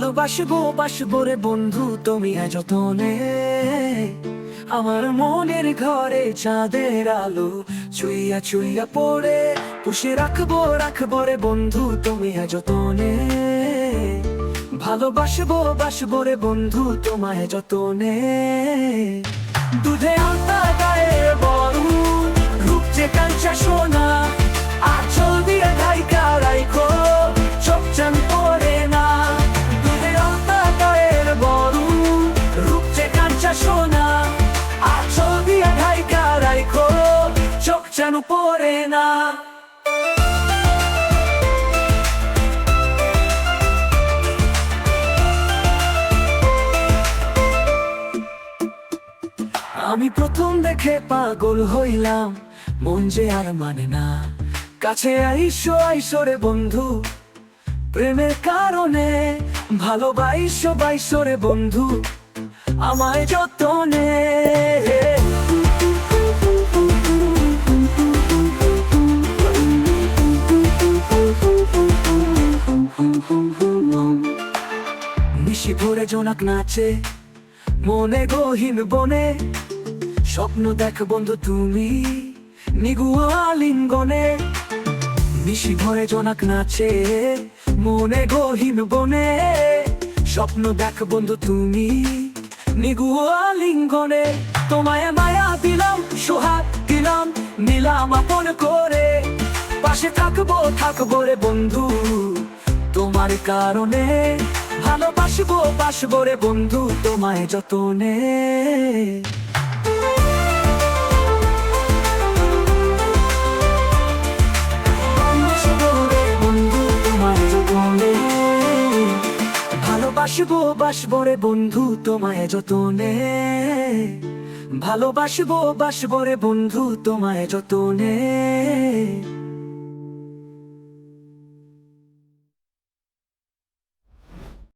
ভালোবাসবো, বাসবো রে বন্ধু, তুমি যতনে। আমার মনের ঘরে চাঁদের আলো চুইয়া চুইয়া পড়ে, পুষে রাখব রাখব রে বন্ধু, তুমি যতনে। ভালোবাসবো, বাসবো রে বন্ধু, তোমায় যতনে। দুধে আলতা গায়ে চান পড়ে না। আমি প্রথম দেখে পাগল হইলাম, মন যে আর মানে না। কাছে আইসো আইসো রে বন্ধু, প্রেমের কারণে ভালোবাইসো, বাইসো রে বন্ধু, আমায় যতনে ভরে জোনাক নাচে, মনে গহীন বনে, স্বপ্ন দেখ বন্ধু তুমি নিগুয়া লিঙ্গনে। নিশি ভরে জোনাক নাচে, মনে গহীন বনে, স্বপ্ন দেখ বন্ধু তুমি নিগুয়া লিঙ্গনে। তোমায় মায়া দিলাম, সোহাগ দিলাম, নিলাম আপন করে। পাশে থাকব থাকব রে বন্ধু, তোমার কারণে ভালোবাসবো, বাসবো রে বন্ধু, তোমায় যতনে। বাসবো বাসবো রে বন্ধু, তোমায় যতনে। ভালোবাসবো, বাসবো রে বন্ধু, তোমায় যতনে।